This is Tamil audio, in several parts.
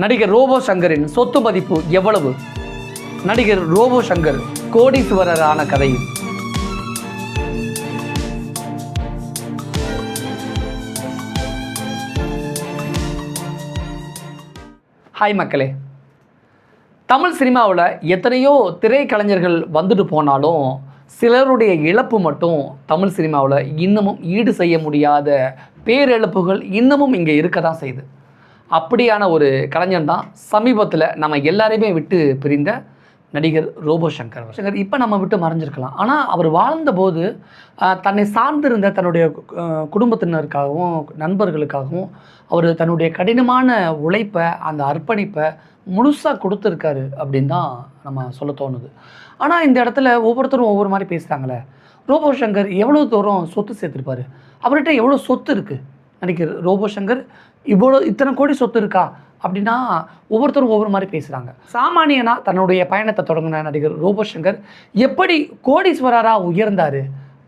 நடிகர் ரோபோ சங்கரின் சொத்து மதிப்பு எவ்வளவு? நடிகர் ரோபோ சங்கர் கோடீஸ்வரரான கதை ஹாய் மக்களே. தமிழ் சினிமாவில் எத்தனையோ திரைக்கலைஞர்கள் வந்துட்டு போனாலும் சிலருடைய இழப்பு மட்டும் தமிழ் சினிமாவில் இன்னமும் ஈடு செய்ய முடியாத பேரிழப்புகள் இன்னமும் இங்கே இருக்க தான் செய்யுது. அப்படியான ஒரு கலைஞன் தான் சமீபத்தில் நம்ம எல்லாரையுமே விட்டு பிரிந்த நடிகர் ரோபோ சங்கர் சங்கர் இப்போ நம்ம விட்டு மறைஞ்சிருக்கலாம். ஆனால் அவர் வாழ்ந்தபோது தன்னை சார்ந்திருந்த தன்னுடைய குடும்பத்தினருக்காகவும் நண்பர்களுக்காகவும் அவர் தன்னுடைய கடினமான உழைப்பை அந்த அர்ப்பணிப்பை முழுசாக கொடுத்துருக்காரு அப்படின்னு தான் நம்ம சொல்ல தோணுது. ஆனால் இந்த இடத்துல ஒவ்வொருத்தரும் ஒவ்வொரு மாதிரி பேசுகிறாங்களே ரோபோ சங்கர் எவ்வளோ தூரம் சொத்து சேர்த்துருப்பாரு? அவர்கிட்ட எவ்வளோ சொத்து இருக்குது நடிகர் ரோபோ சங்கர் இவ்வளோ இத்தனை கோடி சொத்து இருக்கா அப்படின்னா ஒவ்வொருத்தரும் ஒவ்வொரு மாதிரி பேசுகிறாங்க சாமானியனாக தன்னுடைய பயணத்தை தொடங்கின நடிகர் ரோபோ சங்கர் எப்படி கோடீஸ்வரராக உயர்ந்தார்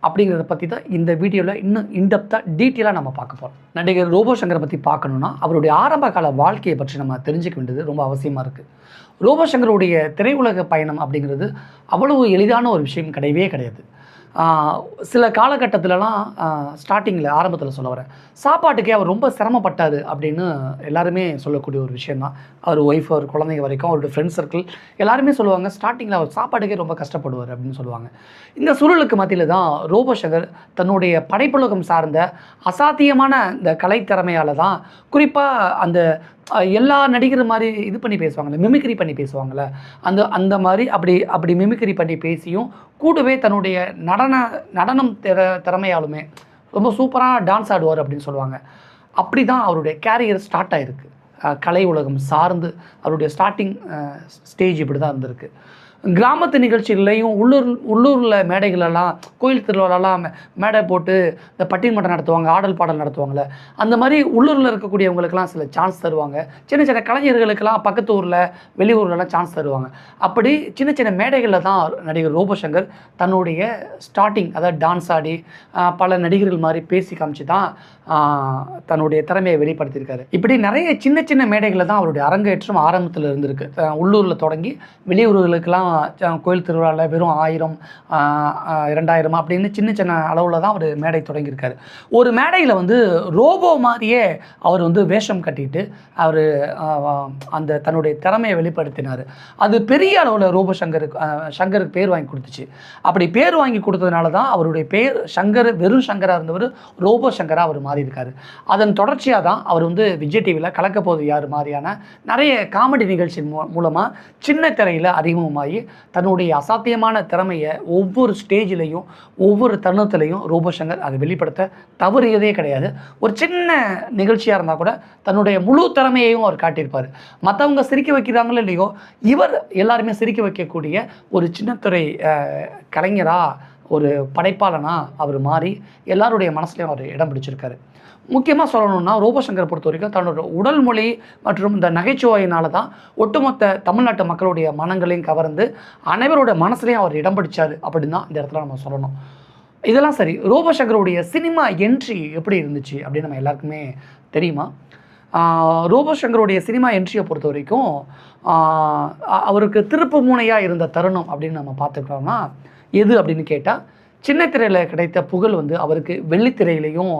அப்படிங்கிறத பற்றி தான் இந்த வீடியோவில் இன்னும் இன்டெப்த்தாக டீட்டெயிலாக நம்ம பார்க்க போகிறோம் நடிகர் ரோபோ சங்கரை பற்றி பார்க்கணுன்னா அவருடைய ஆரம்ப கால வாழ்க்கையை பற்றி நம்ம தெரிஞ்சுக்க வேண்டியது ரொம்ப அவசியமாக இருக்குது ரோபோ சங்கருடைய திரையுலக பயணம் அப்படிங்கிறது அவ்வளவு எளிதான ஒரு விஷயம் கிடையவே கிடையாது. சில காலகட்டத்திலலாம் ஸ்டார்டிங்கில் ஆரம்பத்தில் சொல்ல வரேன். சாப்பாட்டுக்கே அவர் ரொம்ப சிரமப்பட்டார் அப்படின்னு எல்லாருமே சொல்லக்கூடிய ஒரு விஷயந்தான் அவர் ஒய்ஃப் அவர் குழந்தைங்க வரைக்கும் அவருடைய ஃப்ரெண்ட் சர்க்கிள் எல்லாருமே சொல்லுவாங்க ஸ்டார்டிங்கில் அவர் சாப்பாட்டுக்கே ரொம்ப கஷ்டப்படுவார் அப்படின்னு சொல்லுவாங்க. இந்த சூழலுக்கு மத்தியில் தான் ரோபோ சங்கர் தன்னுடைய படைப்புலகம் சார்ந்த அசாத்தியமான இந்த கலைத்திறமையால் தான் குறிப்பாக அந்த எல்லா நடிகர் மாதிரி இது பண்ணி பேசுவாங்கள்ல மிமிக்ரி பண்ணி பேசுவாங்கள்ல அந்த அந்த மாதிரி அப்படி அப்படி மிமிக்ரி பண்ணி பேசியும் கூடவே தன்னுடைய நடன நடனம் திற திறமையாலுமே ரொம்ப சூப்பராக டான்ஸ் ஆடுவார் அப்படின்னு சொல்லுவாங்க. அப்படி தான் அவருடைய கேரியர் ஸ்டார்ட் ஆகிருக்கு கலை உலகம் சார்ந்து அவருடைய ஸ்டார்டிங் ஸ்டேஜ் இப்படி தான் இருந்திருக்கு. கிராமத்து நிகழ்ச்சிகள்லையும் உள்ளூர் உள்ளூரில் மேடைகளெல்லாம் கோயில் திருவிழாலாம் மேடை போட்டு இந்த பட்டிமன்றம் நடத்துவாங்க ஆடல் பாடல் நடத்துவாங்கள்ல அந்த மாதிரி உள்ளூரில் இருக்கக்கூடியவங்களுக்கெல்லாம் சில சான்ஸ் தருவாங்க. சின்ன சின்ன கலைஞர்களுக்கெல்லாம் பக்கத்து ஊரில் வெளியூர்லலாம் சான்ஸ் தருவாங்க. அப்படி சின்ன சின்ன மேடைகளில் தான் நடிகர் ரோபசங்கர் தன்னுடைய ஸ்டார்டிங் அதாவது டான்ஸ் ஆடி பல நடிகர்கள் மாதிரி பேசி காமிச்சு தான் தன்னுடைய திறமையை வெளிப்படுத்தியிருக்காரு. இப்படி நிறைய சின்ன சின்ன மேடைகளில் தான் அவருடைய அரங்கேற்றம் ஆரம்பத்தில் இருந்திருக்கு. உள்ளூரில் தொடங்கி வெளியூர்களுக்கெல்லாம் கோயில் திருவிழாவில் வெறும் ஆயிரம் இரண்டாயிரம் அப்படின்னு சின்ன சின்ன அளவில் தான் அவர் மேடை தொடங்கியிருக்காரு. ஒரு மேடையில் வந்து ரோபோ மாதிரியே அவர் வந்து வேஷம் கட்டிட்டு அவர் அந்த தன்னுடைய திறமையை வெளிப்படுத்தினார். அது பெரிய அளவில் ரோபோ சங்கருக்கு சங்கருக்கு பேர் வாங்கி கொடுத்துச்சு. அப்படி பேர் வாங்கி கொடுத்ததுனால தான் அவருடைய பேர் சங்கர் வெறும் சங்கராக இருந்தவர் ரோபோ சங்கராக அவர் மாறி இருக்காரு அதன் தொடர்ச்சியாக தான் அவர் வந்து விஜய் டிவியில் கலக்க போது யார் மாதிரியான நிறைய காமெடி நிகழ்ச்சி மூ மூலமாக சின்ன திரையில் அறிமுகமாகி தன்னுடைய அசாத்தியமான திறமையை ஒவ்வொரு ஸ்டேஜிலையும் ஒவ்வொரு தருணத்திலையும் ரூபசங்கர் அதை வெளிப்படுத்த தவறியதே கிடையாது. ஒரு சின்ன நிகழ்ச்சியாக இருந்தால் கூட தன்னுடைய முழு திறமையையும் அவர் காட்டியிருப்பார். மற்றவங்க சிரிக்க வைக்கிறாங்களோ இல்லையோ இவர் எல்லாருமே சிரிக்க வைக்கக்கூடிய ஒரு சின்னத்துறை கலைஞராக ஒரு படைப்பாளனா அவர் மாறி எல்லாருடைய மனசுலையும் அவர் இடம் பிடிச்சிருக்காரு. முக்கியமாக சொல்லணும்னா ரோபோசங்கரை பொறுத்த வரைக்கும் தன்னோட உடல் மொழி மற்றும் இந்த நகைச்சுவையினால தான் ஒட்டுமொத்த தமிழ்நாட்டு மக்களுடைய மனங்களையும் கவர்ந்து அனைவரோட மனசுலையும் அவர் இடம் பிடிச்சார் அப்படின்னு தான் இந்த இடத்துல நம்ம சொல்லணும். இதெல்லாம் சரி ரோபசங்கருடைய சினிமா என்ட்ரி எப்படி இருந்துச்சு அப்படின்னு நம்ம எல்லாருக்குமே தெரியுமா? ஆஹ் ரோபோசங்கருடைய சினிமா என்ட்ரியை பொறுத்த வரைக்கும் அவருக்கு திருப்பு மூனையாக இருந்த தருணம் அப்படின்னு நம்ம பார்த்துக்கிட்டோம்னா எது அப்படின்னு கேட்டால் சின்ன திரையில் கிடைத்த புகழ் வந்து அவருக்கு வெள்ளித்திரையிலையும்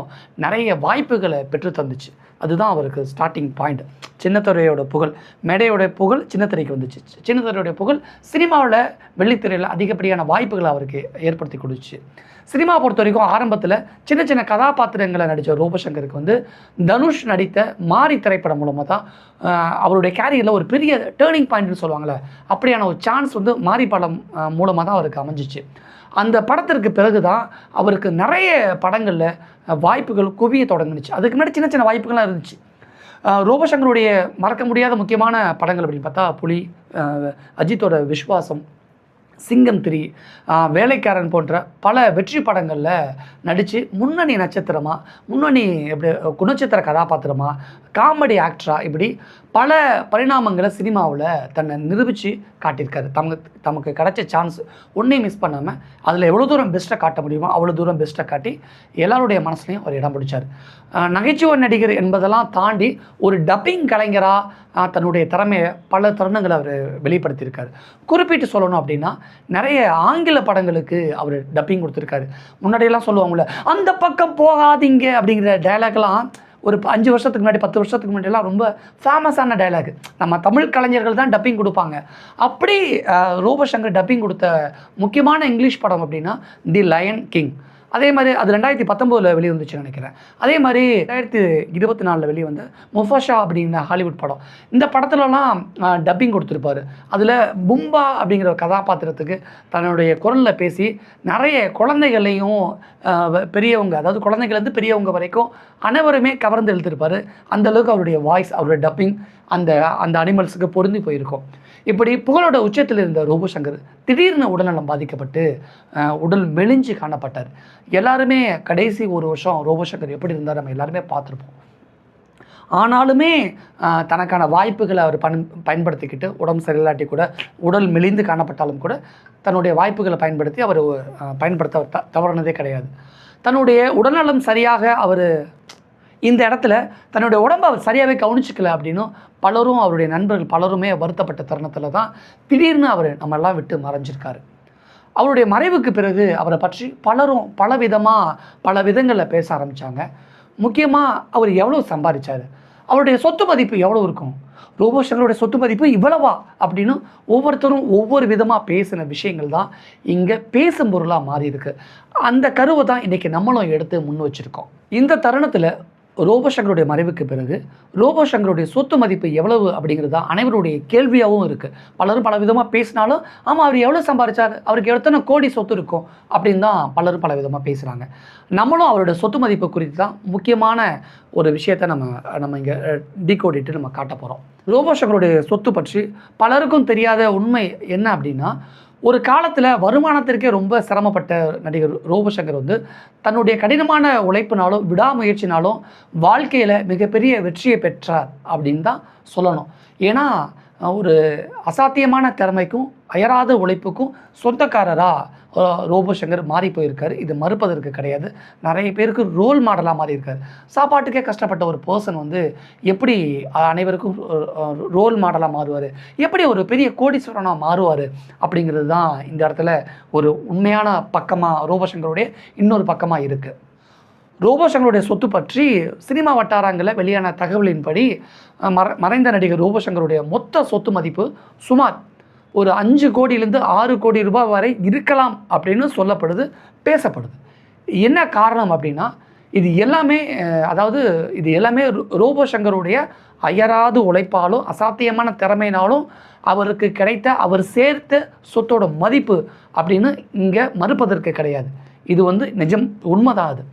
நிறைய வாய்ப்புகளை பெற்று தந்துச்சு. அதுதான் அவருக்கு ஸ்டார்டிங் பாயிண்ட் சின்னத்துறையோட புகழ் மேடையோட புகழ் சின்னத்திரைக்கு வந்துச்சு. சின்னத்துறையோட புகழ் சினிமாவில் வெள்ளித்திரையில் அதிகப்படியான வாய்ப்புகளை அவருக்கு ஏற்படுத்தி கொடுத்துச்சு சினிமா பொறுத்த வரைக்கும் ஆரம்பத்தில் சின்ன சின்ன கதாபாத்திரங்களை நடித்த ரோபசங்கருக்கு வந்து தனுஷ் நடித்த மாரி திரைப்படம் மூலமாக தான் அவருடைய கேரியரில் ஒரு பெரிய டேர்னிங் பாயிண்ட்னு சொல்லுவாங்கள்ல அப்படியான ஒரு சான்ஸ் வந்து மாரி படம் மூலமாக தான் அவருக்கு அமைஞ்சிச்சு. அந்த படத்திற்கு பிறகு தான் அவருக்கு நிறைய படங்களில் வாய்ப்புகள் குவிய தொடங்குனுச்சு. அதுக்கு முன்னாடி சின்ன சின்ன வாய்ப்புகள்லாம் இருந்துச்சு. ரோபசங்கருடைய மறக்க முடியாத முக்கியமான படங்கள் அப்படின்னு பார்த்தா புலி அஜித்தோட விஸ்வாசம் சிங்கம் த்ரீ வேலைக்காரன் போன்ற பல வெற்றி படங்களில் நடித்து முன்னணி நட்சத்திரமாக முன்னணி எப்படி குணச்சித்திர கதாபாத்திரமாக காமெடி ஆக்டராக இப்படி பல பரிணாமங்களை சினிமாவில் தன்னை நிரூபித்து காட்டியிருக்காரு. தமக்கு தமக்கு கிடைச்ச சான்ஸ் ஒன்றையும் மிஸ் பண்ணாமல் அதில் எவ்வளோ தூரம் பெஸ்ட்டை காட்ட முடியுமோ அவ்வளோ தூரம் பெஸ்ட்டை காட்டி எல்லாருடைய மனசுலையும் ஒரு இடம் பிடிச்சார். நகைச்சுவை நடிகர் என்பதெல்லாம் தாண்டி ஒரு டப்பிங் கலைஞராக தன்னுடைய திறமையை பல தருணங்களை அவர் வெளிப்படுத்தியிருக்காரு. குறிப்பிட்டு சொல்லணும் அப்படின்னா நிறைய ஆங்கில படங்களுக்கு அவர் டப்பிங் கொடுத்துருக்காரு. முன்னாடியெல்லாம் சொல்லுவாங்கள்ல அந்த பக்கம் போகாதீங்க அப்படிங்கிற டயலாக்லாம் ஒரு அஞ்சு வருஷத்துக்கு முன்னாடி பத்து வருஷத்துக்கு முன்னாடிலாம் ரொம்ப ஃபேமஸான டயலாக் நம்ம தமிழ் கலைஞர்கள் தான் டப்பிங் கொடுப்பாங்க. அப்படி ரூபசங்கர் டப்பிங் கொடுத்த முக்கியமான இங்கிலீஷ் படம் அப்படின்னா தி லயன் கிங் அதே மாதிரி அது ரெண்டாயிரத்தி பத்தொம்போதில் வெளிவந்துச்சுன்னு நினைக்கிறேன். அதே மாதிரி ரெண்டாயிரத்தி இருபத்தி நாலில் வெளிவந்த முஃபஷா அப்படிங்கிற ஹாலிவுட் படம். இந்த படத்துலலாம் டப்பிங் கொடுத்துருப்பாரு. அதில் பும்பா அப்படிங்கிற ஒரு கதாபாத்திரத்துக்கு தன்னுடைய குரலில் பேசி நிறைய குழந்தைகளையும் வ- பெரியவங்க அதாவது குழந்தைகள்லேருந்து பெரியவங்க வரைக்கும் அனைவருமே கவர்ந்து எழுத்திருப்பார் அந்தளவுக்கு அவருடைய வாய்ஸ் அவருடைய டப்பிங் அந்த அந்த அனிமல்ஸுக்கு பொருந்தி போயிருக்கும். இப்படி புகழோட உச்சத்தில் இருந்த ரோபோசங்கர் திடீர்னு உடல்நலம் பாதிக்கப்பட்டு உடல் மெலிஞ்சு காணப்பட்டார். எல்லாருமே கடைசி ஒரு வருஷம் ரோபோசங்கர் எப்படி இருந்தார் நம்ம எல்லாருமே பார்த்துருப்போம். ஆனாலுமே தனக்கான வாய்ப்புகளை அவர் பன் பயன்படுத்திக்கிட்டு உடம்பு சரியில்லாட்டி கூட உடல் மெலிந்து காணப்பட்டாலும் கூட தன்னுடைய வாய்ப்புகளை பயன்படுத்தி அவர் பயன்படுத்த அவர் த தவறுனதே கிடையாது. தன்னுடைய உடல்நலம் சரியாக அவர் இந்த இடத்துல தன்னுடைய உடம்பை அவர் சரியாகவே கவனிச்சிக்கல அப்படின்னும் பலரும் அவருடைய நண்பர்கள் பலருமே வருத்தப்பட்ட தருணத்தில் தான் திடீர்னு அவர் நம்மெல்லாம் விட்டு மறைஞ்சிருக்காரு. அவருடைய மறைவுக்கு பிறகு அவரை பற்றி பலரும் பல விதமாக பல விதங்களில் பேச ஆரம்பித்தாங்க முக்கியமாக அவர் எவ்வளோ சம்பாதிச்சார்? அவருடைய சொத்து மதிப்பு எவ்வளோ இருக்கும்? ரோபோஷங்களுடைய சொத்து மதிப்பு இவ்வளவா? அப்படின்னு ஒவ்வொருத்தரும் ஒவ்வொரு விதமாக பேசின விஷயங்கள் தான் இங்கே பேசும் பொருளாக மாறி இருக்கு அந்த கருவை தான் இன்றைக்கி நம்மளும் எடுத்து முன் வச்சுருக்கோம். இந்த தருணத்தில் ரோபோசங்கருடைய மறைவுக்கு பிறகு ரோபோசங்கருடைய சொத்து மதிப்பு எவ்வளவு அப்படிங்கிறது தான் அனைவருடைய கேள்வியாகவும் இருக்குது பலரும் பல விதமாக பேசினாலும் ஆமாம் அவர் எவ்வளோ சம்பாதிச்சார் அவருக்கு எத்தனை கோடி சொத்து இருக்கும்? அப்படின்னு தான் பலரும் பல விதமாக பேசுகிறாங்க நம்மளும் அவருடைய சொத்து மதிப்பு குறித்து தான் முக்கியமான ஒரு விஷயத்தை நம்ம நம்ம இங்கே டிகோடிட்டு நம்ம காட்ட போகிறோம் ரோபோசங்கருடைய சொத்து பற்றி பலருக்கும் தெரியாத உண்மை என்ன அப்படின்னா ஒரு காலத்தில் வருமானத்திற்கே ரொம்ப சிரமப்பட்ட நடிகர் ரோபசங்கர் வந்து தன்னுடைய கடினமான உழைப்பினாலும் விடாமுயற்சினாலும் வாழ்க்கையில் மிகப்பெரிய வெற்றியை பெற்றார் அப்படின்னு தான் சொல்லணும். ஏன்னா ஒரு அசாத்தியமான திறமைக்கும் அயராத உழைப்புக்கும் சொந்தக்காரராக ரோபோசங்கர் மாறி போயிருக்காரு. இது மறுப்பதற்கு கிடையாது. நிறைய பேருக்கு ரோல் மாடலாக மாறி இருக்கார். சாப்பாட்டுக்கே கஷ்டப்பட்ட ஒரு பர்சன் வந்து எப்படி அனைவருக்கும் ரோல் மாடலாக மாறுவார்? எப்படி ஒரு பெரிய கோடீஸ்வரனாக மாறுவார்? அப்படிங்கிறது தான் இந்த இடத்துல ஒரு உண்மையான பக்கமாக ரோபோசங்கருடைய இன்னொரு பக்கமாக இருக்குது ரோபோசங்கருடைய சொத்து பற்றி சினிமா வட்டாரங்களில் வெளியான தகவலின்படி மற மறைந்த நடிகர் ரோபோசங்கருடைய மொத்த சொத்து மதிப்பு சுமார் ஒரு அஞ்சு கோடியிலேருந்து ஆறு கோடி ரூபாய் வரை இருக்கலாம் அப்படின்னு சொல்லப்படுது பேசப்படுது. என்ன காரணம் அப்படின்னா இது எல்லாமே அதாவது இது எல்லாமே ரோ- சங்கருடைய அயராது உழைப்பாலும் அசாத்தியமான திறமையினாலும் அவருக்கு கிடைத்த அவர் சேர்த்த சொத்தோட மதிப்பு அப்படின்னு இங்கே மறுப்பதற்கு கிடையாது. இது வந்து நிஜம் உண்மைதான் அது.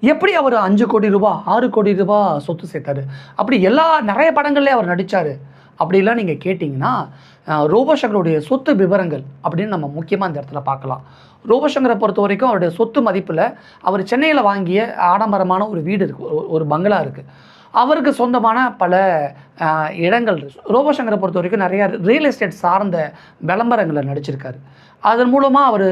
எப்படி அவர் அஞ்சு கோடி ரூபாய் ஆறு கோடி ரூபாய் சொத்து சேர்த்தாரு? அப்படி எல்லா நிறைய படங்கள்லேயே அவர் நடித்தார் அப்படிலாம் நீங்கள் கேட்டிங்கன்னா அஹ், ரோபோசங்கருடைய சொத்து விவரங்கள் அப்படின்னு நம்ம முக்கியமாக இந்த இடத்துல பார்க்கலாம். ரோபோசங்கரை பொறுத்த வரைக்கும் அவருடைய சொத்து மதிப்பில் அவர் சென்னையில் வாங்கிய ஆடம்பரமான ஒரு வீடு இருக்குது ஒரு- ஒரு பங்களா இருக்குது அவருக்கு சொந்தமான பல இடங்கள் இருக்கு. ரோபோசங்கரை பொறுத்த வரைக்கும் நிறையா ரியல் எஸ்டேட் சார்ந்த விளம்பரங்களை நடிச்சிருக்காரு. அதன் மூலமாக அவர்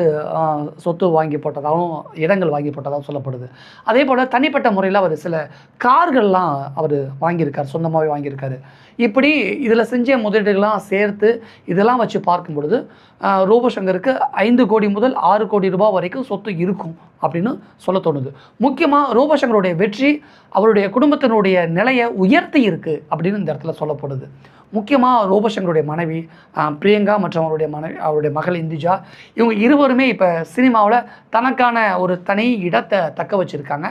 சொத்து வாங்கி போட்டதாகவும் இடங்கள் வாங்கி போட்டதாகவும் சொல்லப்படுது. அதே போல் தனிப்பட்ட முறையில் அவர் சில கார்கள்லாம் அவர் வாங்கியிருக்கார் சொந்தமாகவே வாங்கியிருக்காரு. இப்படி இதில் செஞ்ச முதலீடுகள்லாம் சேர்த்து இதெல்லாம் வச்சு பார்க்கும் பொழுது ரூபசங்கருக்கு ஐந்து கோடி முதல் ஆறு கோடி ரூபாய் வரைக்கும் சொத்து இருக்கும் அப்படின்னு சொல்ல தோணுது. முக்கியமாக ரூபசங்கருடைய வெற்றி அவருடைய குடும்பத்தினுடைய நிலையை உயர்த்தி இருக்குது அப்படின்னு இந்த இடத்துல சொல்லப்படுது. முக்கியமாக ரோபசங்கருடைய மனைவி பிரியங்கா மற்றும் அவருடைய மனைவி அவருடைய மகள் இந்துஜா இவங்க இருவருமே இப்போ சினிமாவில் தனக்கான ஒரு தனி இடத்தை தக்க வச்சுருக்காங்க.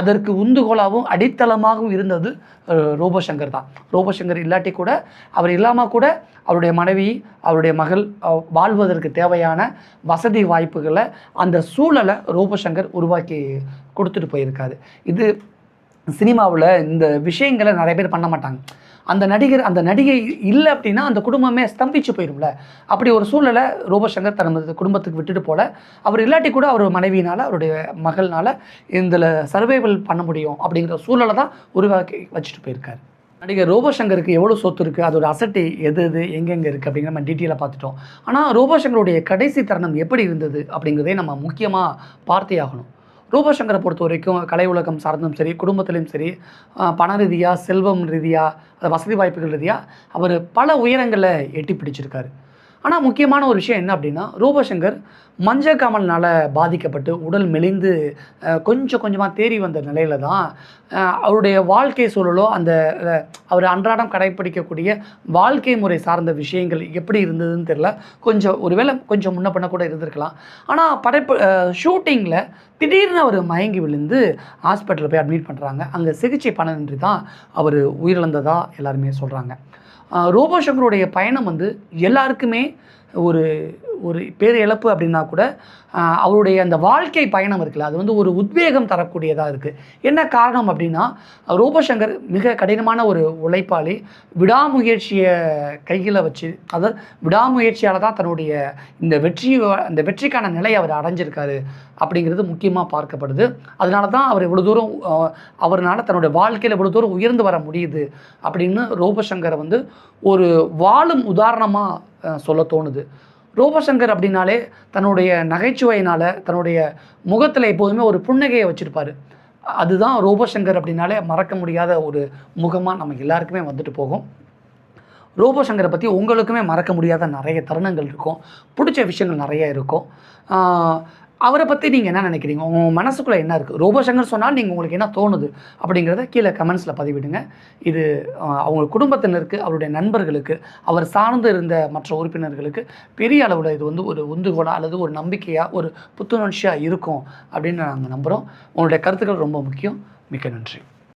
அதற்கு உந்துகோலாகவும் அடித்தளமாகவும் இருந்தது ரோபசங்கர் தான். ரோபசங்கர் இல்லாட்டி கூட அவர் இல்லாமல் கூட அவருடைய மனைவி அவருடைய மகள் வாழ்வதற்கு தேவையான வசதி வாய்ப்புகளை அந்த சூழலை ரோபசங்கர் உருவாக்கி கொடுத்துட்டு போயிருக்காரு. இது சினிமாவில் இந்த விஷயங்களை நிறைய பேர் பண்ண மாட்டாங்க. அந்த நடிகர் அந்த நடிகை இல்லை அப்படின்னா அந்த குடும்பமே ஸ்தம்பிச்சு போயிடும்ல அப்படி ஒரு சூழ்நிலை ரூபசங்கர் தனது குடும்பத்துக்கு விட்டுட்டு போல. அவர் இல்லாட்டி கூட அவர் மனைவியினால் அவருடைய மகள்னால் இதில் சர்வைவல் பண்ண முடியும் அப்படிங்கிற சூழலை தான் உருவாக்கி வச்சுட்டு போயிருக்காரு. நடிகர் ரோபோசங்கருக்கு எவ்வளோ சொத்து இருக்குது அதோட அசட்டு எது எது எங்கெங்கே இருக்குது அப்படிங்கிற நம்ம டீட்டெயிலாக பார்த்துட்டோம். ஆனால் ரோபோசங்கருடைய கடைசி தருணம் எப்படி இருந்தது அப்படிங்கிறதே நம்ம முக்கியமாக பார்த்தே ஆகணும். ரூபசங்கரை பொறுத்த வரைக்கும் கலை உலகம் சார்ந்தும் சரி குடும்பத்திலையும் சரி பண ரீதியாக செல்வம் ரீதியாக வசதி வாய்ப்புகள் ரீதியாக அவர் பல உயரங்களை எட்டி பிடிச்சிருக்காரு. ஆனால் முக்கியமான ஒரு விஷயம் என்ன அப்படின்னா ரூபசங்கர் மஞ்சள் காமல்னால் பாதிக்கப்பட்டு உடல் மெலிந்து கொஞ்சம் கொஞ்சமாக தேறி வந்த நிலையில தான் அவருடைய வாழ்க்கை சூழலோ அந்த அவர் அன்றாடம் கடைப்பிடிக்கக்கூடிய வாழ்க்கை முறை சார்ந்த விஷயங்கள் எப்படி இருந்ததுன்னு தெரியல. கொஞ்சம் ஒருவேளை கொஞ்சம் முன்ன பண்ண கூட இருந்திருக்கலாம். ஆனால் படைப்பு ஷூட்டிங்கில் திடீர்னு அவர் மயங்கி விழுந்து ஹாஸ்பிட்டலில் போய் அட்மிட் பண்ணுறாங்க அங்கே சிகிச்சை பலனின்றி தான் அவர் உயிரிழந்ததாக எல்லாருமே சொல்கிறாங்க ரோபோ சங்கருடைய பயணம் வந்து எல்லாருக்குமே ஒரு ஒரு பேர் இழப்பு அப்படின்னா கூட அவருடைய அந்த வாழ்க்கை பயணம் இருக்குல்ல அது வந்து ஒரு உத்வேகம் தரக்கூடியதாக இருக்குது என்ன காரணம் அப்படின்னா ரூபசங்கர் மிக கடினமான ஒரு உழைப்பாளி விடாமுயற்சியை கையில் வச்சு அதாவது விடாமுயற்சியால் தான் தன்னுடைய இந்த வெற்றி அந்த வெற்றிக்கான நிலை அவர் அடைஞ்சிருக்காரு அப்படிங்கிறது முக்கியமாக பார்க்கப்படுது. அதனால தான் அவர் இவ்வளோ தூரம் அவர்னால் தன்னுடைய வாழ்க்கையில் இவ்வளோ தூரம் உயர்ந்து வர முடியுது அப்படின்னு ரூபசங்கரை வந்து ஒரு வாழும் உதாரணமாக சொல்ல தோணுது. ரோபசங்கர் அப்படின்னாலே தன்னுடைய நகைச்சுவையினால் தன்னுடைய முகத்தில் எப்போதுமே ஒரு புன்னகையை வச்சுருப்பார். அதுதான் ரோபோசங்கர் அப்படின்னாலே மறக்க முடியாத ஒரு முகமாக நம்ம எல்லாருக்குமே வந்துட்டு போகும். ரோபோசங்கரை பற்றி உங்களுக்குமே மறக்க முடியாத நிறைய தருணங்கள் இருக்கும். பிடிச்ச விஷயங்கள் நிறைய இருக்கும். அவரை பற்றி நீங்கள் என்ன நினைக்கிறீங்க? உங்கள் மனசுக்குள்ளே என்ன இருக்குது ரோபோசங்கர் சொன்னால் நீங்கள் உங்களுக்கு என்ன தோணுது? அப்படிங்கிறத கீழே கமெண்ட்ஸில் பதிவிடுங்க. இது அவங்க குடும்பத்தினருக்கு அவருடைய நண்பர்களுக்கு அவர் சார்ந்து இருந்த மற்ற உறுப்பினர்களுக்கு பெரிய அளவில் இது வந்து ஒரு உந்துகோலாக அல்லது ஒரு நம்பிக்கையாக ஒரு புத்துணர்ச்சியாக இருக்கும் அப்படின்னு நாங்கள் நம்புகிறோம் உங்களுடைய கருத்துக்கள் ரொம்ப முக்கியம். மிக்க நன்றி.